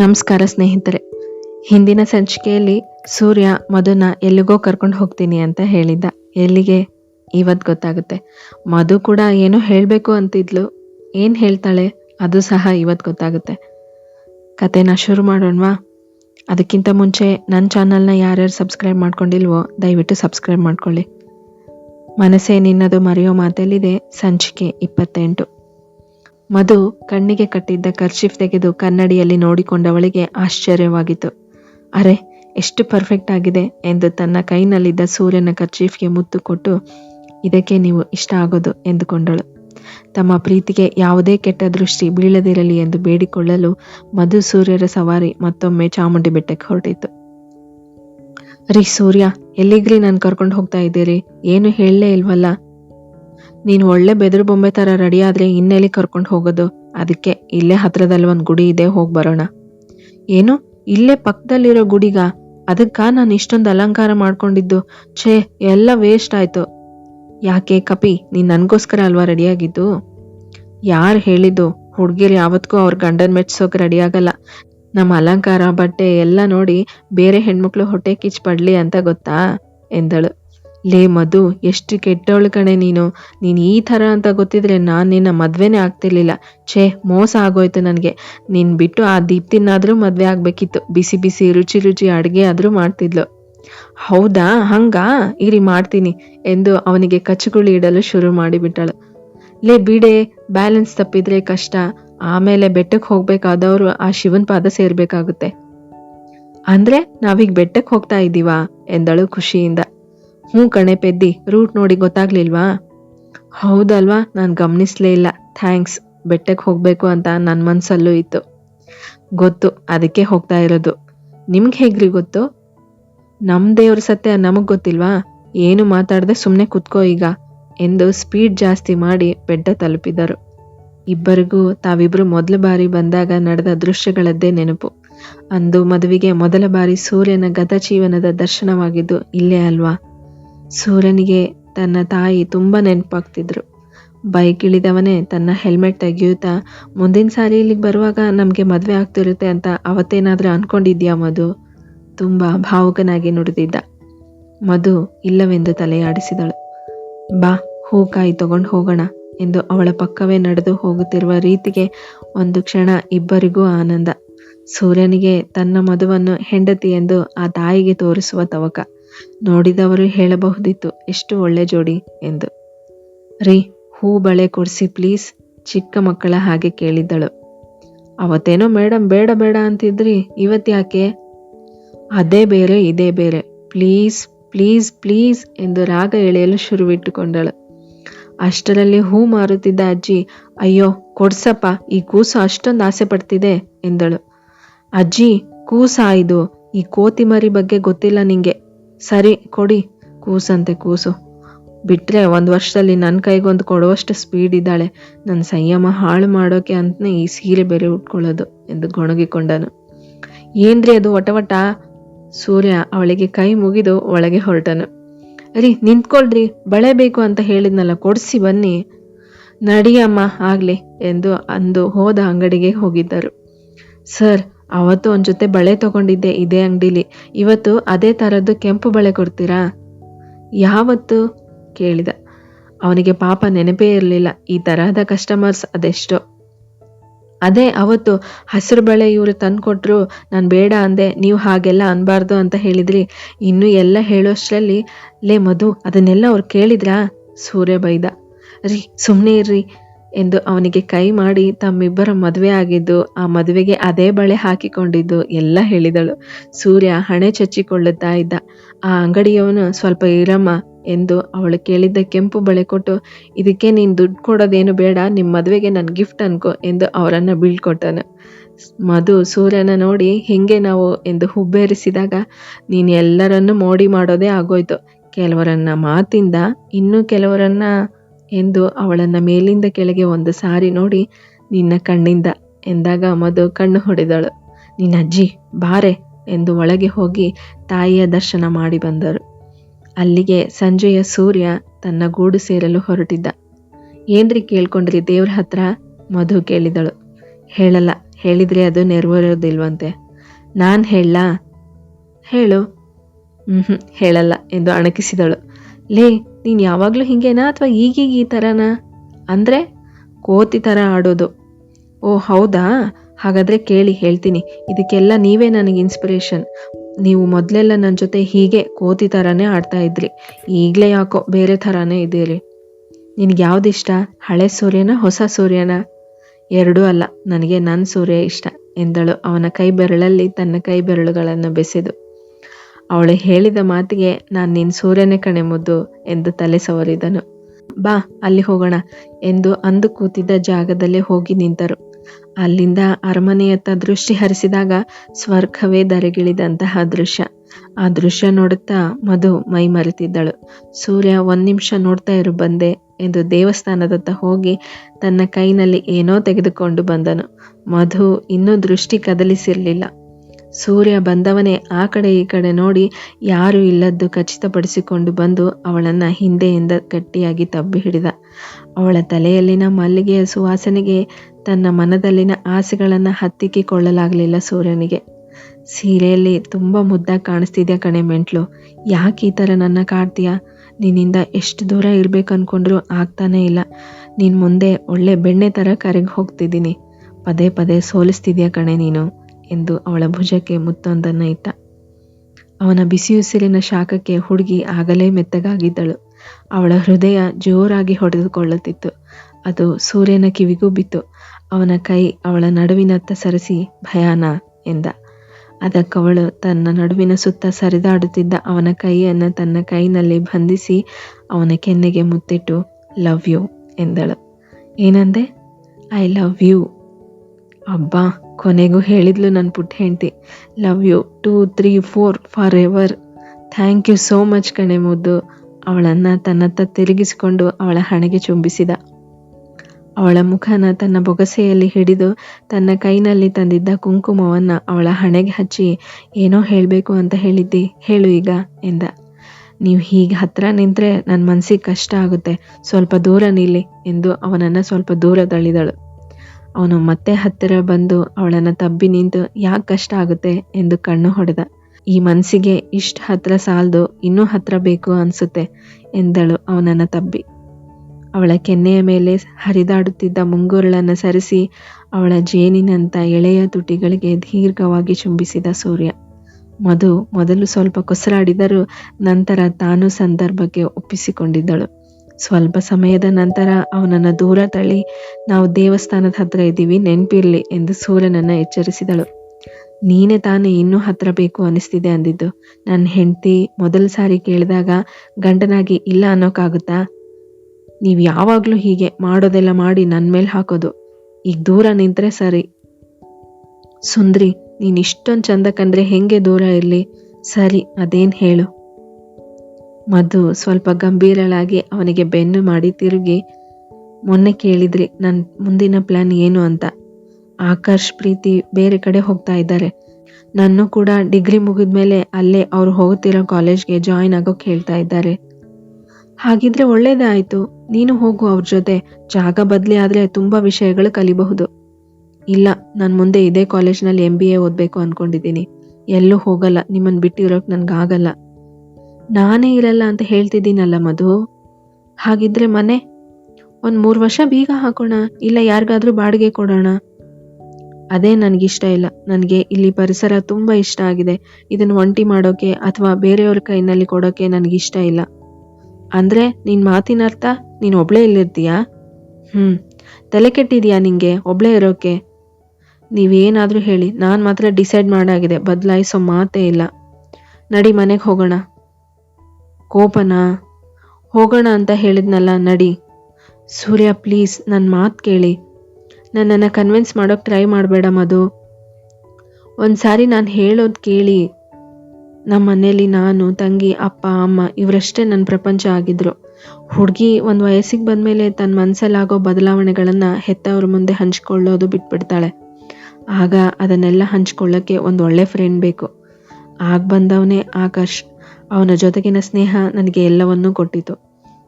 ನಮಸ್ಕಾರ ಸ್ನೇಹಿತರೆ. ಹಿಂದಿನ ಸಂಚಿಕೆಯಲ್ಲಿ ಸೂರ್ಯ, ಮಧುನ ಎಲ್ಲಿಗೋ ಕರ್ಕೊಂಡು ಹೋಗ್ತೀನಿ ಅಂತ ಹೇಳಿದ್ದ. ಎಲ್ಲಿಗೆ? ಇವತ್ತು ಗೊತ್ತಾಗುತ್ತೆ. ಮಧು ಕೂಡ ಏನೋ ಹೇಳಬೇಕು ಅಂತಿದ್ಲು. ಏನು ಹೇಳ್ತಾಳೆ? ಅದು ಸಹ ಇವತ್ತು ಗೊತ್ತಾಗುತ್ತೆ. ಕತೆನ ಶುರು ಮಾಡೋಣವಾ? ಅದಕ್ಕಿಂತ ಮುಂಚೆ ನನ್ನ ಚಾನಲ್ನ ಯಾರ್ಯಾರು ಸಬ್ಸ್ಕ್ರೈಬ್ ಮಾಡ್ಕೊಂಡಿಲ್ವೋ, ದಯವಿಟ್ಟು ಸಬ್ಸ್ಕ್ರೈಬ್ ಮಾಡ್ಕೊಳ್ಳಿ. ಮನಸ್ಸೇ ನಿನ್ನದು ಮರೆಯೋ ಮಾತಲ್ಲಿದೆ ಸಂಚಿಕೆ ಇಪ್ಪತ್ತೆಂಟು. ಮಧು ಕಣ್ಣಿಗೆ ಕಟ್ಟಿದ್ದ ಕರ್ಚಿಫ್ ತೆಗೆದು ಕನ್ನಡಿಯಲ್ಲಿ ನೋಡಿಕೊಂಡವಳಿಗೆ ಆಶ್ಚರ್ಯವಾಗಿತ್ತು. ಅರೆ, ಎಷ್ಟು ಪರ್ಫೆಕ್ಟ್ ಆಗಿದೆ ಎಂದು ತನ್ನ ಕೈನಲ್ಲಿದ್ದ ಸೂರ್ಯನ ಕರ್ಚೀಫ್ಗೆ ಮುತ್ತು ಕೊಟ್ಟು, ಇದಕ್ಕೆ ನೀವು ಇಷ್ಟ ಆಗೋದು ಎಂದುಕೊಂಡಳು. ತಮ್ಮ ಪ್ರೀತಿಗೆ ಯಾವುದೇ ಕೆಟ್ಟ ದೃಷ್ಟಿ ಬೀಳದಿರಲಿ ಎಂದು ಬೇಡಿಕೊಳ್ಳಲು ಮಧು ಸೂರ್ಯರ ಸವಾರಿ ಮತ್ತೊಮ್ಮೆ ಚಾಮುಂಡಿ ಬೆಟ್ಟಕ್ಕೆ ಹೊರಟಿತು ರೀ ಸೂರ್ಯ, ಎಲ್ಲಿಗ್ರಿ ನಾನು ಕರ್ಕೊಂಡು ಹೋಗ್ತಾ ಇದ್ದೀರಿ? ಏನು ಹೇಳಲೇ ಇಲ್ವಲ್ಲ? ನೀನು ಒಳ್ಳೆ ಬೆದರು ಬೊಂಬೆ ತರ ರೆಡಿ ಆದ್ರೆ ಇನ್ನೆಲ್ಲಿ ಕರ್ಕೊಂಡು ಹೋಗೋದು? ಅದಕ್ಕೆ ಇಲ್ಲೇ ಹತ್ರದಲ್ಲಿ ಒಂದು ಗುಡಿ ಇದೆ, ಹೋಗಿ ಬರೋಣ. ಏನು? ಇಲ್ಲೇ ಪಕ್ಕದಲ್ಲಿರೋ ಗುಡಿಗ? ಅದಕ್ಕ ನಾನು ಇಷ್ಟೊಂದು ಅಲಂಕಾರ ಮಾಡ್ಕೊಂಡಿದ್ದು. ಛೇ, ಎಲ್ಲ ವೇಸ್ಟ್ ಆಯ್ತು. ಯಾಕೆ ಕಪಿ, ನೀನು ನನ್ಗೋಸ್ಕರ ಅಲ್ವಾ ರೆಡಿಯಾಗಿದ್ದು ಯಾರು ಹೇಳಿದ್ದು? ಹುಡುಗಿರು ಯಾವತ್ತಿಗೂ ಅವ್ರ ಗಂಡನ ಮೆಚ್ಸೋಕೆ ರೆಡಿ ಆಗಲ್ಲ. ನಮ್ಮ ಅಲಂಕಾರ, ಬಟ್ಟೆ ಎಲ್ಲ ನೋಡಿ ಬೇರೆ ಹೆಣ್ಮಕ್ಳು ಹೊಟ್ಟೆ ಕಿಚ್ಚು ಪಡ್ಲಿ ಅಂತ ಗೊತ್ತಾ? ಎಂದಳು. ಲೇ ಮಧು, ಎಷ್ಟು ಕೆಟ್ಟವಳು ಕಣೆ ನೀನು. ನೀನು ಈ ಥರ ಅಂತ ಗೊತ್ತಿದ್ರೆ ನಾನು ನಿನ್ನ ಮದುವೆನೇ ಆಗ್ತಿರ್ಲಿಲ್ಲ. ಛೇ, ಮೋಸ ಆಗೋಯ್ತು ನನಗೆ. ನೀನು ಬಿಟ್ಟು ಆ ದೀಪ್ತಿನಾದರೂ ಮದುವೆ ಆಗಬೇಕಿತ್ತು. ಬಿಸಿ ಬಿಸಿ, ರುಚಿ ರುಚಿ ಅಡುಗೆ ಆದರೂ ಮಾಡ್ತಿದ್ಲು. ಹೌದಾ? ಹಂಗಾ? ಇರಿ, ಮಾಡ್ತೀನಿ ಎಂದು ಅವನಿಗೆ ಕಚ್ಚುಗುಳಿ ಇಡಲು ಶುರು ಮಾಡಿಬಿಟ್ಟಳು. ಲೇ ಬಿಡೆ, ಬ್ಯಾಲೆನ್ಸ್ ತಪ್ಪಿದ್ರೆ ಕಷ್ಟ. ಆಮೇಲೆ ಬೆಟ್ಟಕ್ಕೆ ಹೋಗ್ಬೇಕಾದವರು ಆ ಶಿವನ್ ಪಾದ ಸೇರ್ಬೇಕಾಗುತ್ತೆ. ಅಂದ್ರೆ ನಾವೀಗ ಬೆಟ್ಟಕ್ಕೆ ಹೋಗ್ತಾ ಇದ್ದೀವಾ? ಎಂದಳು ಖುಷಿಯಿಂದ. ಹ್ಞೂ ಕಣೆ ಪೆದ್ದಿ ರೂಟ್ ನೋಡಿ ಗೊತ್ತಾಗ್ಲಿಲ್ವಾ? ಹೌದಲ್ವಾ, ನಾನು ಗಮನಿಸ್ಲೇ ಇಲ್ಲ. ಥ್ಯಾಂಕ್ಸ್ ಬೆಟ್ಟಕ್ಕೆ ಹೋಗಬೇಕು ಅಂತ ನನ್ನ ಮನಸ್ಸಲ್ಲೂ ಇತ್ತು. ಗೊತ್ತು, ಅದಕ್ಕೆ ಹೋಗ್ತಾ ಇರೋದು. ನಿಮ್ಗೆ ಹೇಗ್ರಿ ಗೊತ್ತು? ನಮ್ಮ ದೇವ್ರ ಸತ್ಯ ನಮಗೆ ಗೊತ್ತಿಲ್ವಾ? ಏನು ಮಾತಾಡದೆ ಸುಮ್ಮನೆ ಕುತ್ಕೋ ಈಗ, ಎಂದು ಸ್ಪೀಡ್ ಜಾಸ್ತಿ ಮಾಡಿ ಬೆಟ್ಟ ತಲುಪಿದರು. ಇಬ್ಬರಿಗೂ ತಾವಿಬ್ರು ಮೊದಲ ಬಾರಿ ಬಂದಾಗ ನಡೆದ ದೃಶ್ಯಗಳದ್ದೇ ನೆನಪು. ಅಂದು ಮದುವೆಗೆ ಮೊದಲ ಬಾರಿ ಸೂರ್ಯನ ಗತ ಜೀವನದ ದರ್ಶನವಾಗಿದ್ದು ಇಲ್ಲೇ ಅಲ್ವಾ? ಸೂರ್ಯನಿಗೆ ತನ್ನ ತಾಯಿ ತುಂಬ ನೆನಪಾಗ್ತಿದ್ರು. ಬೈಕ್ ಇಳಿದವನೇ ತನ್ನ ಹೆಲ್ಮೆಟ್ ತೆಗೆಯುತ್ತಾ ಮುಂದಿನ ಸಾರಿ ಇಲ್ಲಿಗೆ ಬರುವಾಗ ನಮಗೆ ಮದುವೆ ಆಗ್ತಿರುತ್ತೆ ಅಂತ ಅವತ್ತೇನಾದರೂ ಅಂದ್ಕೊಂಡಿದ್ಯಾ ಮಧು? ತುಂಬ ಭಾವುಕನಾಗಿ ನುಡಿದಿದ್ದ. ಮಧು ಇಲ್ಲವೆಂದು ತಲೆಯಾಡಿಸಿದಳು. ಬಾ, ಹೂಕಾಯಿ ತಗೊಂಡು ಹೋಗೋಣ ಎಂದು ಅವಳ ಪಕ್ಕವೇ ನಡೆದು ಹೋಗುತ್ತಿರುವ ರೀತಿಗೆ ಒಂದು ಕ್ಷಣ ಇಬ್ಬರಿಗೂ ಆನಂದ. ಸೂರ್ಯನಿಗೆ ತನ್ನ ಮಧುವನ್ನು ಹೆಂಡತಿ ಎಂದು ಆ ತಾಯಿಗೆ ತೋರಿಸುವ ತವಕ. ನೋಡಿದವರು ಹೇಳಬಹುದಿತ್ತು, ಎಷ್ಟು ಒಳ್ಳೆ ಜೋಡಿ ಎಂದು. ರೀ, ಹೂ ಬಳೆ ಕೊಡಿಸಿ ಪ್ಲೀಸ್, ಚಿಕ್ಕ ಮಕ್ಕಳ ಹಾಗೆ ಕೇಳಿದ್ದಳು. ಅವತ್ತೇನೋ ಮೇಡಮ್ ಬೇಡ ಬೇಡ ಅಂತಿದ್ರಿ ಇವತ್ತ್ಯಾಕೆ ಅದೇ ಬೇರೆ, ಇದೇ ಬೇರೆ, ಪ್ಲೀಸ್ ಪ್ಲೀಸ್ ಪ್ಲೀಸ್, ಎಂದು ರಾಗ ಎಳೆಯಲು ಶುರುವಿಟ್ಟುಕೊಂಡಳು. ಅಷ್ಟರಲ್ಲಿ ಹೂ ಮಾರುತ್ತಿದ್ದ ಅಜ್ಜಿ, ಅಯ್ಯೋ, ಕೊಡ್ಸಪ್ಪ, ಈ ಕೂಸು ಅಷ್ಟೊಂದು ಆಸೆ ಪಡ್ತಿದೆ, ಎಂದಳು. ಅಜ್ಜಿ ಕೂಸ ಈ ಕೋತಿಮರಿ ಬಗ್ಗೆ ಗೊತ್ತಿಲ್ಲ ನಿಂಗೆ ಸರಿ, ಕೊಡಿ. ಕೂಸಂತೆ ಕೂಸು. ಬಿಟ್ಟರೆ ಒಂದು ವರ್ಷದಲ್ಲಿ ನನ್ನ ಕೈಗೊಂದು ಕೊಡುವಷ್ಟು ಸ್ಪೀಡ್ ಇದ್ದಾಳೆ. ನನ್ನ ಸಂಯಮ ಹಾಳು ಮಾಡೋಕೆ ಅಂತನೇ ಈ ಸೀರೆ ಬೇರೆ ಉಟ್ಕೊಳ್ಳೋದು ಎಂದು ಗೊಣಗಿಕೊಂಡನು. ಏನ್ರಿ ಅದು ಒಟವಟ ಸೂರ್ಯ ಅವಳಿಗೆ ಕೈ ಮುಗಿದು ಒಳಗೆ ಹೊರಟನು. ರೀ ನಿಂತ್ಕೊಳ್ರಿ, ಬಳೆ ಬೇಕು ಅಂತ ಹೇಳಿದ್ನಲ್ಲ, ಕೊಡಿಸಿ ಬನ್ನಿ. ನಡಿಯಮ್ಮ ಆಗ್ಲಿ ಎಂದು ಅಂದು ಹೋದ ಅಂಗಡಿಗೆ ಹೋಗಿದ್ದರು. ಸರ್ ಅವತ್ತು ಒಂದು ಜೊತೆ ಬಳೆ ತಗೊಂಡಿದ್ದೆ ಇದೇ ಅಂಗಡಿಲಿ. ಇವತ್ತು ಅದೇ ತರದ್ದು ಕೆಂಪು ಬಳೆ ಕೊಡ್ತೀರಾ? ಯಾವತ್ತು? ಕೇಳಿದ. ಅವನಿಗೆ ಪಾಪ ನೆನಪೇ ಇರಲಿಲ್ಲ. ಈ ತರಹದ ಕಸ್ಟಮರ್ಸ್ ಅದೆಷ್ಟೋ. ಅದೇ ಅವತ್ತು ಹಸಿರು ಬಳೆ ಇವರು ತಂದ್ಕೊಟ್ರು, ನಾನು ಬೇಡ ಅಂದೆ, ನೀವು ಹಾಗೆಲ್ಲ ಅನ್ಬಾರ್ದು ಅಂತ ಹೇಳಿದ್ರಿ. ಇನ್ನು ಎಲ್ಲ ಹೇಳೋಷ್ಟರಲ್ಲಿ, ಲೇ ಮಧು, ಅದನ್ನೆಲ್ಲ ಅವ್ರು ಕೇಳಿದ್ರಾ? ಸೂರ್ಯ ಬೈದ. ರೀ ಸುಮ್ಮನೆ ಇರ್ರಿ. ಎಂದು ಅವನಿಗೆ ಕೈ ಮಾಡಿ ತಮ್ಮಿಬ್ಬರ ಮದುವೆ ಆಗಿದ್ದು, ಆ ಮದುವೆಗೆ ಅದೇ ಬಳೆ ಹಾಕಿಕೊಂಡಿದ್ದು ಎಲ್ಲ ಹೇಳಿದಳು. ಸೂರ್ಯ ಹಣೆ ಚಚ್ಚಿಕೊಳ್ಳುತ್ತಾ ಇದ್ದ. ಆ ಅಂಗಡಿಯವನು, ಸ್ವಲ್ಪ ಇರಮ್ಮ ಎಂದು ಅವಳು ಕೇಳಿದ್ದ ಕೆಂಪು ಬಳೆ ಕೊಟ್ಟು, ಇದಕ್ಕೆ ನೀನು ದುಡ್ಡು ಕೊಡೋದೇನು ಬೇಡ ನಿಮ್ಮ ಮದುವೆಗೆ ನನ್ನ ಗಿಫ್ಟ್ ಅನ್ಕೋ ಎಂದು ಅವರನ್ನು ಬೀಳ್ಕೊಟ್ಟನು. ಮಧು ಸೂರ್ಯನ ನೋಡಿ, ಹೆಂಗೆ ನಾವು? ಎಂದು ಹುಬ್ಬೇರಿಸಿದಾಗ, ನೀನು ಎಲ್ಲರನ್ನು ಮೋಡಿ ಮಾಡೋದೇ ಆಗೋಯ್ತು. ಕೆಲವರನ್ನ ಮಾತಿಂದ ಇನ್ನು ಕೆಲವರನ್ನ ಎಂದು ಅವಳನ್ನ ಮೇಲಿಂದ ಕೆಳಗೆ ಒಂದು ಸಾರಿ ನೋಡಿ, ನಿನ್ನ ಕಣ್ಣಿಂದ ಎಂದಾಗ ಮಧು ಕಣ್ಣು ಹೊಡೆದಳು. ನಿನ್ನ ಅಜ್ಜಿ ಬಾರೆ ಎಂದು ಒಳಗೆ ಹೋಗಿ ತಾಯಿಯ ದರ್ಶನ ಮಾಡಿ ಬಂದರು. ಅಲ್ಲಿಗೆ ಸಂಜೆಯ ಸೂರ್ಯ ತನ್ನ ಗೂಡು ಸೇರಲು ಹೊರಟಿದ್ದ. ಏನ್ರಿ ಕೇಳ್ಕೊಂಡ್ರಿ ದೇವ್ರ ಹತ್ರ? ಮಧು ಕೇಳಿದಳು. ಹೇಳಲ್ಲ, ಹೇಳಿದ್ರೆ ಅದು ನೆರವೇರೋದಿಲ್ವಂತೆ. ನಾನು ಹೇಳಲಾ ಹೇಳು. ಹ್ಞೂ ಹೇಳಲ್ಲ ಎಂದು ಅಣಕಿಸಿದಳು. ಲೇ, ನೀನು ಯಾವಾಗಲೂ ಹೀಗೇನಾ ಅಥವಾ ಈಗೀಗ ಈ ಥರನಾ ಅಂದರೆ ಕೋತಿ ಥರ ಆಡೋದು. ಓ, ಹೌದಾ? ಹಾಗಾದರೆ ಕೇಳಿ, ಹೇಳ್ತೀನಿ. ಇದಕ್ಕೆಲ್ಲ ನೀವೇ ನನಗೆ ಇನ್ಸ್ಪಿರೇಷನ್ ನೀವು ಮೊದಲೆಲ್ಲ ನನ್ನ ಜೊತೆ ಹೀಗೆ ಕೋತಿ ಥರನೇ ಆಡ್ತಾ ಇದ್ರಿ. ಈಗಲೇ ಯಾಕೋ ಬೇರೆ ಥರನೇ ಇದ್ದೀರಿ. ನಿನಗೆ ಯಾವುದಿಷ್ಟ ಹಳೆ ಸೂರ್ಯನ, ಹೊಸ ಸೂರ್ಯನ? ಎರಡೂ ಅಲ್ಲ, ನನಗೆ ನನ್ನ ಸೂರ್ಯ ಇಷ್ಟ. ಎಂದಳು ಅವನ ಕೈ ಬೆರಳಲ್ಲಿ ತನ್ನ ಕೈ ಬೆರಳುಗಳನ್ನು ಬೆಸೆದು. ಅವಳು ಹೇಳಿದ ಮಾತಿಗೆ ನಾನು ನಿನ್ನ ಸೂರ್ಯನೇ ಕಣೆ ಮುದ್ದು ಎಂದು ತಲೆ ಸವರಿದನು ಬಾ, ಅಲ್ಲಿ ಹೋಗೋಣ ಎಂದು ಅಂದು ಕೂತಿದ್ದ ಜಾಗದಲ್ಲೇ ಹೋಗಿ ನಿಂತರು. ಅಲ್ಲಿಂದ ಅರಮನೆಯತ್ತ ದೃಷ್ಟಿ ಹರಿಸಿದಾಗ ಸ್ವರ್ಗವೇ ದರೆಗಿಳಿದಂತಹ ದೃಶ್ಯ. ಆ ದೃಶ್ಯ ನೋಡುತ್ತಾ ಮಧು ಮೈ ಮರೆತಿದ್ದಳು. ಸೂರ್ಯ, ಒಂದ್ ನಿಮಿಷ ನೋಡ್ತಾ ಇರು ಬಂದೆ ಎಂದು ದೇವಸ್ಥಾನದತ್ತ ಹೋಗಿ ತನ್ನ ಕೈನಲ್ಲಿ ಏನೋ ತೆಗೆದುಕೊಂಡು ಬಂದನು. ಮಧು ಇನ್ನೂ ದೃಷ್ಟಿ ಕದಲಿಸಿರಲಿಲ್ಲ. ಸೂರ್ಯ ಬಂದವನೇ ಆ ಕಡೆ ಈ ಕಡೆ ನೋಡಿ ಯಾರು ಇಲ್ಲದ್ದು ಖಚಿತಪಡಿಸಿಕೊಂಡು ಬಂದು ಅವಳನ್ನ ಹಿಂದೆಯಿಂದ ಗಟ್ಟಿಯಾಗಿ ತಬ್ಬಿ ಹಿಡಿದ. ಅವಳ ತಲೆಯಲ್ಲಿನ ಮಲ್ಲಿಗೆಯ ಸುವಾಸನೆಗೆ ತನ್ನ ಮನದಲ್ಲಿನ ಆಸೆಗಳನ್ನು ಹತ್ತಿಕ್ಕಿಕೊಳ್ಳಲಾಗಲಿಲ್ಲ ಸೂರ್ಯನಿಗೆ. ಸೀರೆಯಲ್ಲಿ ತುಂಬ ಮುದ್ದಾಗಿ ಕಾಣಿಸ್ತಿದ್ಯಾ ಕಣೆ ಮೆಂಟ್ಲು? ಯಾಕೆ ಈ ಥರ ನನ್ನ ಕಾಡ್ತೀಯಾ ನಿನ್ನಿಂದ ಎಷ್ಟು ದೂರ ಇರಬೇಕು ಅಂದ್ಕೊಂಡ್ರೂ ಆಗ್ತಾನೇ ಇಲ್ಲ. ನೀನು ಮುಂದೆ ಒಳ್ಳೆ ಬೆಣ್ಣೆ ಥರ ಕರಗಿ ಹೋಗ್ತಿದ್ದೀನಿ. ಪದೇ ಪದೇ ಸೋಲಿಸ್ತಿದ್ಯಾ ಕಣೆ ನೀನು? ಎಂದು ಅವಳ ಭುಜಕ್ಕೆ ಮುತ್ತೊಂದನ್ನು ಇಟ್ಟ. ಅವನ ಬಿಸಿಯುಸಿರಿನ ಶಾಖಕ್ಕೆ ಹುಡುಗಿ ಆಗಲೇ ಮೆತ್ತಗಾಗಿದ್ದಳು. ಅವಳ ಹೃದಯ ಜೋರಾಗಿ ಹೊಡೆದುಕೊಳ್ಳುತ್ತಿತ್ತು. ಅದು ಸೂರ್ಯನ ಕಿವಿಗೂ ಬಿತ್ತು. ಅವನ ಕೈ ಅವಳ ನಡುವಿನತ್ತ ಸರಿಸಿ, ಭಯಾನ ಎಂದ. ಅದಕ್ಕವಳು ತನ್ನ ನಡುವಿನ ಸುತ್ತ ಸರಿದಾಡುತ್ತಿದ್ದ ಅವನ ಕೈಯನ್ನು ತನ್ನ ಕೈನಲ್ಲಿ ಬಂಧಿಸಿ ಅವನ ಕೆನ್ನೆಗೆ ಮುತ್ತಿಟ್ಟು, ಲವ್ ಯು ಎಂದಳು. ಏನಂದೆ? I love you. ಅಬ್ಬಾ ಕೊನೆಗೂ ಹೇಳಿದ್ಲು ನನ್ನ ಪುಟ್ಟ ಹೆಂಡತಿ. Love you two three four forever thank you so much ಕಣೆ ಮುದ್ದು. ಅವಳನ್ನು ತನ್ನತ್ತ ತಿರುಗಿಸಿಕೊಂಡು ಅವಳ ಹಣೆಗೆ ಚುಂಬಿಸಿದ. ಅವಳ ಮುಖನ ತನ್ನ ಬೊಗಸೆಯಲ್ಲಿ ಹಿಡಿದು ತನ್ನ ಕೈನಲ್ಲಿ ತಂದಿದ್ದ ಕುಂಕುಮವನ್ನು ಅವಳ ಹಣೆಗೆ ಹಚ್ಚಿ, ಏನೋ ಹೇಳಬೇಕು ಅಂತ ಹೇಳಿದ್ದಿ, ಹೇಳು ಈಗ, ಎಂದ. ನೀವು ಹೀಗೆ ಹತ್ರ ನಿಂತರೆ ನನ್ನ ಮನಸ್ಸಿಗೆ ಕಷ್ಟ ಆಗುತ್ತೆ. ಸ್ವಲ್ಪ ದೂರ ನಿಲ್ಲಿ, ಎಂದು ಅವನನ್ನು ಸ್ವಲ್ಪ ದೂರ ತಳ್ಳಿದಳು ಅವನು ಮತ್ತೆ ಹತ್ತಿರ ಬಂದು ಅವಳನ್ನು ತಬ್ಬಿ ನಿಂತು ಯಾಕೆ ಕಷ್ಟ ಆಗುತ್ತೆ ಎಂದು ಕಣ್ಣು ಹೊಡೆದ. ಈ ಮನಸ್ಸಿಗೆ ಇಷ್ಟು ಹತ್ರ ಸಾಲದು ಇನ್ನೂ ಹತ್ರ ಬೇಕು ಅನಿಸುತ್ತೆ ಎಂದಳು ಅವನನ್ನು ತಬ್ಬಿ. ಅವಳ ಕೆನ್ನೆಯ ಮೇಲೆ ಹರಿದಾಡುತ್ತಿದ್ದ ಮುಂಗುರುಳನ್ನು ಸರಿಸಿ ಅವಳ ಜೇನಿನಂಥ ಎಳೆಯ ತುಟಿಗಳಿಗೆ ದೀರ್ಘವಾಗಿ ಚುಂಬಿಸಿದ ಸೂರ್ಯ. ಮಧು ಮೊದಲು ಸ್ವಲ್ಪ ಕೊಸರಾಡಿದರೂ ನಂತರ ತಾನು ಸಂದರ್ಭಕ್ಕೆ ಒಪ್ಪಿಸಿಕೊಂಡಿದ್ದಳು. ಸ್ವಲ್ಪ ಸಮಯದ ನಂತರ ಅವನನ್ನು ದೂರ ತಳ್ಳಿ, ನಾವು ದೇವಸ್ಥಾನದ ಹತ್ರ ಇದ್ದೀವಿ, ನೆನಪಿರಲಿ, ಎಂದು ಸೂರ್ಯನನ್ನು ಎಚ್ಚರಿಸಿದಳು. ನೀನೇ ತಾನೇ ಇನ್ನೂ ಹತ್ರ ಬೇಕು ಅನಿಸ್ತಿದೆ, ಅಂದಿದ್ದು. ನನ್ನ ಹೆಂಡತಿ ಮೊದಲ ಸಾರಿ ಕೇಳಿದಾಗ ಗಂಡನಾಗಿ ಇಲ್ಲ ಅನ್ನೋಕ್ಕಾಗುತ್ತಾ ನೀವು ಯಾವಾಗಲೂ ಹೀಗೆ ಮಾಡೋದೆಲ್ಲ ಮಾಡಿ ನನ್ನ ಮೇಲೆ ಹಾಕೋದು. ಈಗ ದೂರ ನಿಂತರೆ ಸರಿ. ಸುಂದ್ರಿ, ನೀನು ಇಷ್ಟೊಂದು ಚಂದ ಕಂಡ್ರೆ ಹೆಂಗೆ ದೂರ ಇರಲಿ? ಸರಿ, ಅದೇನು ಹೇಳು. ಮಧು ಸ್ವಲ್ಪ ಗಂಭೀರಳಾಗಿ ಅವನಿಗೆ ಬೆನ್ನು ಮಾಡಿ ತಿರುಗಿ, ಮೊನ್ನೆ ಕೇಳಿದ್ರಿ ನನ್ನ ಮುಂದಿನ ಪ್ಲ್ಯಾನ್ ಏನು ಅಂತ. ಆಕರ್ಷ್ ಪ್ರೀತಿ ಬೇರೆ ಕಡೆ ಹೋಗ್ತಾ ಇದ್ದಾರೆ. ನಾನು ಕೂಡ ಡಿಗ್ರಿ ಮುಗಿದ ಮೇಲೆ ಅಲ್ಲೇ ಅವ್ರು ಹೋಗುತ್ತಿರೋ ಕಾಲೇಜ್ಗೆ ಜಾಯಿನ್ ಆಗೋಕೆ ಹೇಳ್ತಾ ಇದ್ದಾರೆ. ಹಾಗಿದ್ರೆ ಒಳ್ಳೇದೇ ಆಯಿತು ನೀನು ಹೋಗು ಅವ್ರ ಜೊತೆ. ಜಾಗ ಬದಲಿ ಆದರೆ ತುಂಬ ವಿಷಯಗಳು ಕಲಿಬಹುದು. ಇಲ್ಲ, ನಾನು ಮುಂದೆ ಇದೇ ಕಾಲೇಜ್ನಲ್ಲಿ ಎಂ ಬಿ ಎ ಓದಬೇಕು ಅಂದ್ಕೊಂಡಿದ್ದೀನಿ ಎಲ್ಲೂ ಹೋಗಲ್ಲ. ನಿಮ್ಮನ್ನು ಬಿಟ್ಟಿರೋಕೆ ನನಗಾಗಲ್ಲ. ನಾನೇ ಇರಲ್ಲ ಅಂತ ಹೇಳ್ತಿದ್ದೀನಲ್ಲ ಮಧು. ಹಾಗಿದ್ರೆ ಮನೆ, ಒಂದು ಮೂರು ವರ್ಷ ಬೀಗ ಹಾಕೋಣ, ಇಲ್ಲ ಯಾರಿಗಾದರೂ ಬಾಡಿಗೆ ಕೊಡೋಣ. ಅದೇ ನನಗಿಷ್ಟ ಇಲ್ಲ. ನನಗೆ ಇಲ್ಲಿ ಪರಿಸರ ತುಂಬ ಇಷ್ಟ ಆಗಿದೆ. ಇದನ್ನು ಒಂಟಿ ಮಾಡೋಕೆ ಅಥವಾ ಬೇರೆಯವ್ರ ಕೈನಲ್ಲಿ ಕೊಡೋಕೆ ನನಗಿಷ್ಟ ಇಲ್ಲ. ಅಂದರೆ ನಿನ್ನ ಮಾತಿನ ಅರ್ಥ, ನೀನು ಒಬ್ಳೇ ಇಲ್ಲಿರ್ತೀಯಾ? ಹ್ಞೂ ತಲೆ ಕೆಟ್ಟಿದೆಯಾ ನಿಂಗೆ ಒಬ್ಳೇ ಇರೋಕೆ? ನೀವೇನಾದರೂ ಹೇಳಿ, ನಾನು ಮಾತ್ರ ಡಿಸೈಡ್ ಮಾಡಾಗಿದೆ, ಬದಲಾಯಿಸೋ ಮಾತೇ ಇಲ್ಲ. ನಡಿ ಮನೆಗೆ ಹೋಗೋಣ. ಕೋಪನಾ? ಹೋಗೋಣ ಅಂತ ಹೇಳಿದ್ನಲ್ಲ, ನಡಿ. ಸೂರ್ಯ ಪ್ಲೀಸ್ ನನ್ನ ಮಾತು ಕೇಳಿ. ನನ್ನನ್ನು ಕನ್ವಿನ್ಸ್ ಮಾಡೋಕೆ ಟ್ರೈ ಮಾಡಬೇಡ, ಮಧು. ಒಂದು ಸಾರಿ ನಾನು ಹೇಳೋದು ಕೇಳಿ. ನಮ್ಮ ಮನೇಲಿ ನಾನು, ತಂಗಿ, ಅಪ್ಪ, ಅಮ್ಮ ಇವರಷ್ಟೇ ನನ್ನ ಪ್ರಪಂಚ ಆಗಿದ್ರು. ಹುಡುಗಿ ಒಂದು ವಯಸ್ಸಿಗೆ ಬಂದಮೇಲೆ ತನ್ನ ಮನಸ್ಸಲ್ಲಾಗೋ ಬದಲಾವಣೆಗಳನ್ನು ಹೆತ್ತವ್ರ ಮುಂದೆ ಹಂಚ್ಕೊಳ್ಳೋದು ಬಿಟ್ಬಿಡ್ತಾಳೆ. ಆಗ ಅದನ್ನೆಲ್ಲ ಹಂಚ್ಕೊಳ್ಳೋಕ್ಕೆ ಒಂದು ಒಳ್ಳೆ ಫ್ರೆಂಡ್ ಬೇಕು. ಆಗ ಬಂದವನೇ ಆಕಾಶ್ ಅವನ ಜೊತೆಗಿನ ಸ್ನೇಹ ನನಗೆ ಎಲ್ಲವನ್ನೂ ಕೊಟ್ಟಿತು.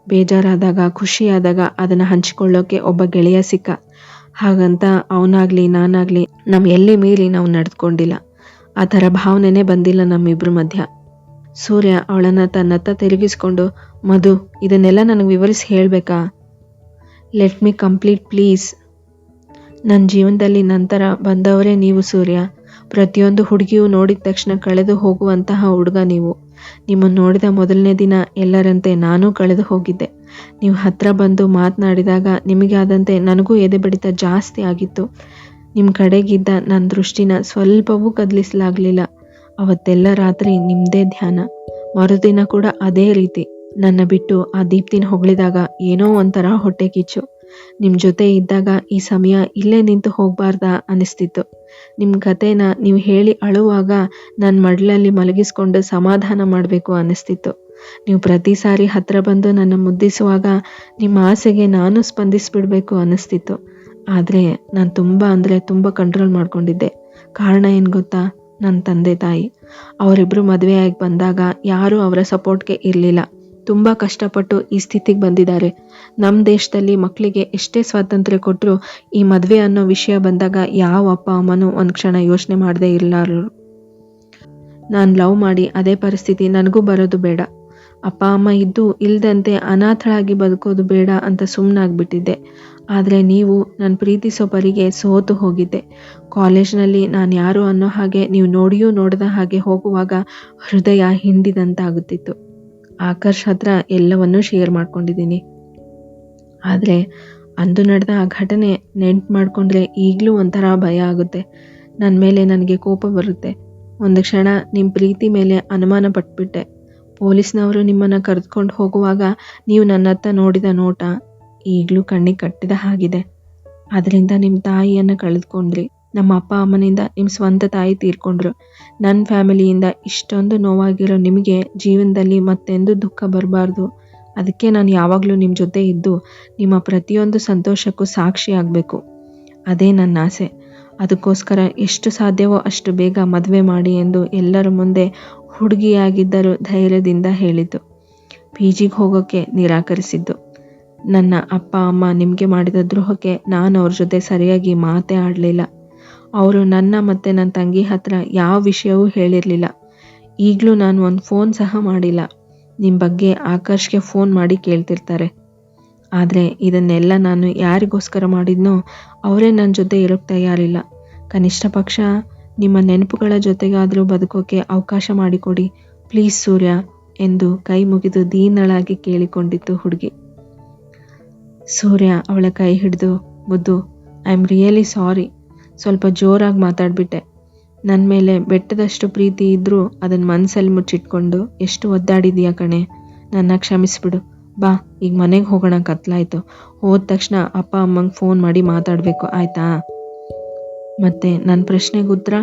ಬೇಜಾರಾದಾಗ, ಖುಷಿಯಾದಾಗ ಅದನ್ನು ಹಂಚಿಕೊಳ್ಳೋಕೆ ಒಬ್ಬ ಗೆಳೆಯ ಸಿಕ್ಕ. ಹಾಗಂತ ಅವನಾಗ್ಲಿ, ನಾನಾಗ್ಲಿ ನಮ್ಮ ಎಲ್ಲಿ ಮೀರಿ ನಾವು ನಡೆದುಕೊಂಡಿಲ್ಲ. ಆ ಥರ ಭಾವನೆನೇ ಬಂದಿಲ್ಲ ನಮ್ಮಿಬ್ಬರ ಮಧ್ಯ. ಸೂರ್ಯ ಅವಳನ್ನು ತನ್ನತ್ತ ತಿರುಗಿಸ್ಕೊಂಡು, ಮಧು, ಇದನ್ನೆಲ್ಲ ನನಗೆ ವಿವರಿಸಿ ಹೇಳಬೇಕಾ? ಲೆಟ್ ಮಿ ಕಂಪ್ಲೀಟ್ ಪ್ಲೀಸ್ ನನ್ನ ಜೀವನದಲ್ಲಿ ನಂತರ ಬಂದವರೇ ನೀವು ಸೂರ್ಯ. ಪ್ರತಿಯೊಂದು ಹುಡುಗಿಯು ನೋಡಿದ ತಕ್ಷಣ ಕಳೆದು ಹೋಗುವಂತಹ ಹುಡುಗ ನೀವು. ನಿಮ್ಮನ್ನು ನೋಡಿದ ಮೊದಲನೇ ದಿನ ಎಲ್ಲರಂತೆ ನಾನೂ ಕಳೆದು ಹೋಗಿದ್ದೆ. ನೀವು ಹತ್ರ ಬಂದು ಮಾತನಾಡಿದಾಗ ನಿಮಗೆ ಆದಂತೆ ನನಗೂ ಎದೆ ಬಡಿತ ಜಾಸ್ತಿ ಆಗಿತ್ತು. ನಿಮ್ಮ ಕಡೆಗಿದ್ದ ನನ್ನ ದೃಷ್ಟಿನ ಸ್ವಲ್ಪವೂ ಕದಲಿಸಲಾಗಲಿಲ್ಲ. ಅವತ್ತೆಲ್ಲ ರಾತ್ರಿ ನಿಮ್ಮದೇ ಧ್ಯಾನ. ಮರುದಿನ ಕೂಡ ಅದೇ ರೀತಿ. ನನ್ನ ಬಿಟ್ಟು ಆ ದೀಪ್ತಿನ ಹೊಗಳಿದಾಗ ಏನೋ ಒಂಥರ ಹೊಟ್ಟೆ ಕಿಚ್ಚು. ನಿಮ್ಮ ಜೊತೆ ಇದ್ದಾಗ ಈ ಸಮಯ ಇಲ್ಲೇ ನಿಂತು ಹೋಗಬಾರ್ದಾ ಅನ್ನಿಸ್ತಿತ್ತು. ನಿಮ್ಮ ಕಥೆನ ನೀವು ಹೇಳಿ ಅಳುವಾಗ ನನ್ನ ಮಡಲಲ್ಲಿ ಮಲಗಿಸ್ಕೊಂಡು ಸಮಾಧಾನ ಮಾಡಬೇಕು ಅನ್ನಿಸ್ತಿತ್ತು. ನೀವು ಪ್ರತಿ ಸಾರಿ ಹತ್ರ ಬಂದು ನನ್ನ ಮುದ್ದಿಸುವಾಗ ನಿಮ್ಮ ಆಸೆಗೆ ನಾನು ಸ್ಪಂದಿಸಿಬಿಡಬೇಕು ಅನ್ನಿಸ್ತಿತ್ತು. ಆದರೆ ನಾನು ತುಂಬ ಅಂದರೆ ತುಂಬ ಕಂಟ್ರೋಲ್ ಮಾಡ್ಕೊಂಡಿದ್ದೆ. ಕಾರಣ ಏನು ಗೊತ್ತಾ? ನನ್ನ ತಂದೆ ತಾಯಿ. ಅವರಿಬ್ಬರು ಮದುವೆಯಾಗಿ ಬಂದಾಗ ಯಾರೂ ಅವರ ಸಪೋರ್ಟ್ಗೆ ಇರಲಿಲ್ಲ. ತುಂಬ ಕಷ್ಟಪಟ್ಟು ಈ ಸ್ಥಿತಿಗೆ ಬಂದಿದ್ದಾರೆ. ನಮ್ಮ ದೇಶದಲ್ಲಿ ಮಕ್ಕಳಿಗೆ ಎಷ್ಟೇ ಸ್ವಾತಂತ್ರ್ಯ ಕೊಟ್ಟರು ಈ ಮದುವೆ ಅನ್ನೋ ವಿಷಯ ಬಂದಾಗ ಯಾವ ಅಪ್ಪ ಅಮ್ಮನೂ ಒಂದು ಕ್ಷಣ ಯೋಚನೆ ಮಾಡದೇ ಇರಲಾರರು ನಾನು ಲವ್ ಮಾಡಿ ಅದೇ ಪರಿಸ್ಥಿತಿ ನನಗೂ ಬರೋದು ಬೇಡ. ಅಪ್ಪ ಅಮ್ಮ ಇದ್ದು ಇಲ್ದಂತೆ ಅನಾಥಳಾಗಿ ಬದುಕೋದು ಬೇಡ ಅಂತ ಸುಮ್ಮನಾಗ್ಬಿಟ್ಟಿದ್ದೆ ಆದರೆ ನೀವು ನನ್ನ ಪ್ರೀತಿಸೋ ಪರಿಗೆ ಸೋತು ಹೋಗಿದ್ದೆ. ಕಾಲೇಜ್ನಲ್ಲಿ ನಾನು ಯಾರು ಅನ್ನೋ ಹಾಗೆ ನೀವು ನೋಡಿಯೂ ನೋಡದ ಹಾಗೆ ಹೋಗುವಾಗ ಹೃದಯ ಹಿಂಡಿದಂತಾಗುತ್ತಿತ್ತು. ಆಕರ್ಷ್ ಹತ್ರ ಎಲ್ಲವನ್ನೂ ಶೇರ್ ಮಾಡ್ಕೊಂಡಿದ್ದೀನಿ. ಆದರೆ ಅಂದು ನಡೆದ ಆ ಘಟನೆ ನೆಂಟು ಮಾಡಿಕೊಂಡ್ರೆ ಈಗಲೂ ಒಂಥರ ಭಯ ಆಗುತ್ತೆ. ನನ್ನ ಮೇಲೆ ನನಗೆ ಕೋಪ ಬರುತ್ತೆ. ಒಂದು ಕ್ಷಣ ನಿಮ್ಮ ಪ್ರೀತಿ ಮೇಲೆ ಅನುಮಾನ ಪಟ್ಬಿಟ್ಟೆ. ಪೊಲೀಸ್ನವರು ನಿಮ್ಮನ್ನು ಕರೆದುಕೊಂಡು ಹೋಗುವಾಗ ನೀವು ನನ್ನತ್ತ ನೋಡಿದ ನೋಟ ಈಗಲೂ ಕಣ್ಣಿಗೆ ಕಟ್ಟಿದ ಹಾಗಿದೆ. ಅದರಿಂದ ನಿಮ್ಮ ತಾಯಿಯನ್ನು ಕಳೆದುಕೊಂಡ್ರಿ. ನಮ್ಮ ಅಪ್ಪ ಅಮ್ಮನಿಂದ ನಿಮ್ಮ ಸ್ವಂತ ತಾಯಿ ತೀರ್ಕೊಂಡ್ರು. ನನ್ನ ಫ್ಯಾಮಿಲಿಯಿಂದ ಇಷ್ಟೊಂದು ನೋವಾಗಿರೋ ನಿಮಗೆ ಜೀವನದಲ್ಲಿ ಮತ್ತೆಂದು ದುಃಖ ಬರಬಾರ್ದು. ಅದಕ್ಕೆ ನಾನು ಯಾವಾಗಲೂ ನಿಮ್ಮ ಜೊತೆ ಇದ್ದು ನಿಮ್ಮ ಪ್ರತಿಯೊಂದು ಸಂತೋಷಕ್ಕೂ ಸಾಕ್ಷಿ ಆಗಬೇಕು. ಅದೇ ನನ್ನ ಆಸೆ. ಅದಕ್ಕೋಸ್ಕರ ಎಷ್ಟು ಸಾಧ್ಯವೋ ಅಷ್ಟು ಬೇಗ ಮದುವೆ ಮಾಡಿ ಎಂದು ಎಲ್ಲರ ಮುಂದೆ ಹುಡುಗಿಯಾಗಿದ್ದರೂ ಧೈರ್ಯದಿಂದ ಹೇಳಿದ್ದು. ಪಿ ಜಿಗೆ ಹೋಗೋಕ್ಕೆ ನಿರಾಕರಿಸಿದ್ದು. ನನ್ನ ಅಪ್ಪ ಅಮ್ಮ ನಿಮಗೆ ಮಾಡಿದ ದ್ರೋಹಕ್ಕೆ ನಾನು ಅವ್ರ ಜೊತೆ ಸರಿಯಾಗಿ ಮಾತೇ ಆಡಲಿಲ್ಲ. ಅವರು ನನ್ನ ಮತ್ತು ನನ್ನ ತಂಗಿ ಹತ್ರ ಯಾವ ವಿಷಯವೂ ಹೇಳಿರಲಿಲ್ಲ. ಈಗಲೂ ನಾನು ಒಂದು ಫೋನ್ ಸಹ ಮಾಡಿಲ್ಲ. ನಿಮ್ಮ ಬಗ್ಗೆ ಆಕಾಶ್ಗೆ ಫೋನ್ ಮಾಡಿ ಕೇಳ್ತಿರ್ತಾರೆ. ಆದರೆ ಇದನ್ನೆಲ್ಲ ನಾನು ಯಾರಿಗೋಸ್ಕರ ಮಾಡಿದ್ನೋ ಅವರೇ ನನ್ನ ಜೊತೆ ಇರೋಕ್ಕೆ ತಯಾರಿಲ್ಲ. ಕನಿಷ್ಠ ಪಕ್ಷ ನಿಮ್ಮ ನೆನಪುಗಳ ಜೊತೆಗಾದರೂ ಬದುಕೋಕೆ ಅವಕಾಶ ಮಾಡಿಕೊಡಿ. ಪ್ಲೀಸ್ ಸೂರ್ಯ ಎಂದು ಕೈ ಮುಗಿದು ದೀನಳಾಗಿ ಕೇಳಿಕೊಂಡಿತ್ತು ಹುಡುಗಿ. ಸೂರ್ಯ ಅವಳ ಕೈ ಹಿಡಿದು ಮುದ್ದು, ಐ ಆಮ್ ರಿಯಲಿ ಸಾರಿ. ಸ್ವಲ್ಪ ಜೋರಾಗಿ ಮಾತಾಡ್ಬಿಟ್ಟೆ. ನನ್ನ ಮೇಲೆ ಬೆಟ್ಟದಷ್ಟು ಪ್ರೀತಿ ಇದ್ದರೂ ಅದನ್ನು ಮನಸ್ಸಲ್ಲಿ ಮುಚ್ಚಿಟ್ಕೊಂಡು ಎಷ್ಟು ಒದ್ದಾಡಿದೀಯ ಕಣೆ? ನನ್ನ ಕ್ಷಮಿಸ್ಬಿಡು. ಬಾ, ಈಗ ಮನೆಗೆ ಹೋಗೋಣ ಕತ್ಲಾಯ್ತು. ಹೋದ ತಕ್ಷಣ ಅಪ್ಪ ಅಮ್ಮಂಗೆ ಫೋನ್ ಮಾಡಿ ಮಾತಾಡಬೇಕು, ಆಯಿತಾ? ಮತ್ತು ನನ್ನ ಪ್ರಶ್ನೆಗೆ ಉತ್ತರ?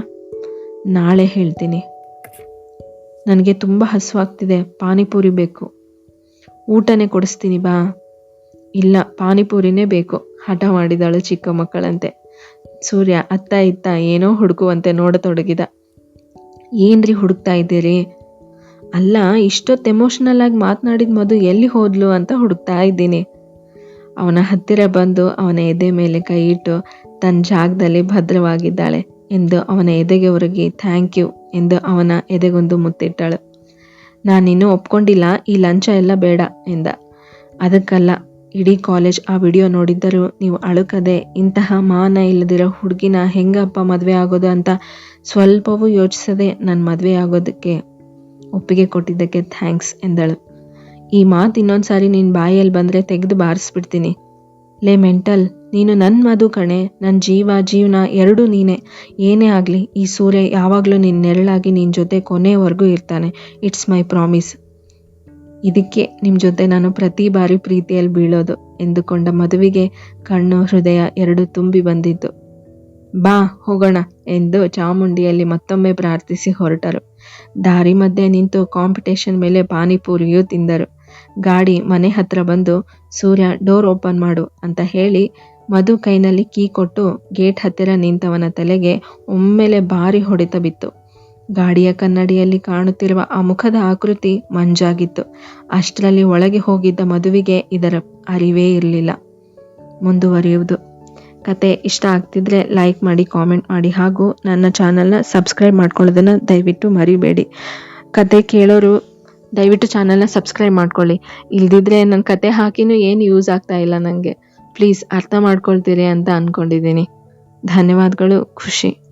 ನಾಳೆ ಹೇಳ್ತೀನಿ. ನನಗೆ ತುಂಬ ಹಸುವಾಗ್ತಿದೆ, ಪಾನಿಪುರಿ ಬೇಕು. ಊಟನೇ ಕೊಡಿಸ್ತೀನಿ, ಬಾ. ಇಲ್ಲ, ಪಾನಿಪುರಿನೇ ಬೇಕು, ಹಠ ಮಾಡಿದಾಳು ಚಿಕ್ಕ ಮಕ್ಕಳಂತೆ. ಸೂರ್ಯ, ಅತ್ತ ಇತ್ತ ಏನೋ ಹುಡುಕುವಂತೆ ನೋಡತೊಡಗಿದ. ಏನ್ರಿ ಹುಡುಕ್ತಾ ಇದ್ದೀರಿ? ಅಲ್ಲ, ಇಷ್ಟೊತ್ತು ಎಮೋಷನಲ್ ಆಗಿ ಮಾತನಾಡಿದ ಮಧು ಎಲ್ಲಿ ಹೋದ್ಲು ಅಂತ ಹುಡುಕ್ತಾ ಇದ್ದೀನಿ. ಅವನ ಹತ್ತಿರ ಬಂದು ಅವನ ಎದೆ ಮೇಲೆ ಕೈ ಇಟ್ಟು ತನ್ನ ಜಾಗದಲ್ಲಿ ಭದ್ರವಾಗಿದ್ದಾಳೆ ಎಂದು ಅವನ ಎದೆಗೆ ಒರಗಿ ಥ್ಯಾಂಕ್ ಯು ಎಂದು ಅವನ ಎದೆಗೊಂದು ಮುತ್ತಿಟ್ಟಳು. ನಾನಿನ್ನೂ ಒಪ್ಕೊಂಡಿಲ್ಲ, ಈ ಲಂಚ ಎಲ್ಲ ಬೇಡ ಎಂದ. ಅದಕ್ಕಲ್ಲ ಇಡೀ ಕಾಲೇಜ್ ಆ ವಿಡಿಯೋ ನೋಡಿದ್ದರೂ ನೀವು ಅಳುಕದೆ ಇಂತಹ ಮಾನ ಇಲ್ಲದಿರೋ ಹುಡುಗಿನ ಹೆಂಗಪ್ಪ ಮದುವೆ ಆಗೋದು ಅಂತ ಸ್ವಲ್ಪವೂ ಯೋಚಿಸದೆ ನನ್ನ ಮದುವೆ ಆಗೋದಕ್ಕೆ ಒಪ್ಪಿಗೆ ಕೊಟ್ಟಿದ್ದಕ್ಕೆ ಥ್ಯಾಂಕ್ಸ್ ಎಂದಳು. ಈ ಮಾತು ಇನ್ನೊಂದು ಸಾರಿ ನಿನ್ನ ಬಾಯಲ್ಲಿ ಬಂದರೆ ತೆಗೆದು ಬಾರಿಸ್ಬಿಡ್ತೀನಿ. ಲೇ ಮೆಂಟಲ್, ನೀನು ನನ್ನ ಮಧು ಕಣೆ ನನ್ನ ಜೀವ, ಜೀವನ ಎರಡೂ ನೀನೇ. ಏನೇ ಆಗಲಿ, ಈ ಸೂರ್ಯ ಯಾವಾಗಲೂ ನಿನ್ನ ನೆರಳಾಗಿ ನಿನ್ನ ಜೊತೆ ಕೊನೆವರೆಗೂ ಇರ್ತಾನೆ. ಇಟ್ಸ್ ಮೈ ಪ್ರಾಮಿಸ್ ಇದಕ್ಕೆ ನಿಮ್ಮ ಜೊತೆ ನಾನು ಪ್ರತಿ ಬಾರಿ ಪ್ರೀತಿಯಲ್ಲಿ ಬೀಳೋದು ಎಂದುಕೊಂಡ ಮದುವೆಗೆ ಕಣ್ಣು ಹೃದಯ ಎರಡು ತುಂಬಿ ಬಂದಿತ್ತು. ಬಾ, ಹೋಗೋಣ ಎಂದು ಚಾಮುಂಡಿಯಲ್ಲಿ ಮತ್ತೊಮ್ಮೆ ಪ್ರಾರ್ಥಿಸಿ ಹೊರಟರು. ದಾರಿ ಮಧ್ಯೆ ನಿಂತು ಕಾಂಪಿಟೇಷನ್ ಮೇಲೆ ಪಾನಿಪೂರಿಯೂ ತಿಂದರು. ಗಾಡಿ ಮನೆ ಹತ್ರ ಬಂದು, ಸೂರ್ಯ, ಡೋರ್ ಓಪನ್ ಮಾಡು ಅಂತ ಹೇಳಿ ಮಧು ಕೈನಲ್ಲಿ ಕೀ ಕೊಟ್ಟು ಗೇಟ್ ಹತ್ತಿರ ನಿಂತವನ ತಲೆಗೆ ಒಮ್ಮೆಲೆ ಭಾರಿ ಹೊಡೆತ ಬಿತ್ತು. ಗಾಡಿಯ ಕನ್ನಡಿಯಲ್ಲಿ ಕಾಣುತ್ತಿರುವ ಆ ಮುಖದ ಆಕೃತಿ ಮಂಜಾಗಿತ್ತು. ಅಷ್ಟರಲ್ಲಿ ಒಳಗೆ ಹೋಗಿದ್ದ ಮದುವಿಗೆ ಇದರ ಅರಿವೇ ಇರಲಿಲ್ಲ. ಮುಂದುವರಿಯುವುದು. ಕತೆ ಇಷ್ಟ ಆಗ್ತಿದ್ರೆ ಲೈಕ್ ಮಾಡಿ, ಕಾಮೆಂಟ್ ಮಾಡಿ ಹಾಗೂ ನನ್ನ ಚಾನಲ್ನ ಸಬ್ಸ್ಕ್ರೈಬ್ ಮಾಡ್ಕೊಳ್ಳೋದನ್ನು ದಯವಿಟ್ಟು ಮರಿಬೇಡಿ. ಕತೆ ಕೇಳೋರು ದಯವಿಟ್ಟು ಚಾನಲ್ನ ಸಬ್ಸ್ಕ್ರೈಬ್ ಮಾಡ್ಕೊಳ್ಳಿ. ಇಲ್ದಿದ್ರೆ ನನ್ನ ಕತೆ ಹಾಕಿನೂ ಏನು ಯೂಸ್ ಆಗ್ತಾ ಇಲ್ಲ ನನಗೆ ಪ್ಲೀಸ್ ಅರ್ಥ ಮಾಡ್ಕೊಳ್ತೀರಿ ಅಂತ ಅಂದ್ಕೊಂಡಿದ್ದೀನಿ ಧನ್ಯವಾದಗಳು, ಖುಷಿ.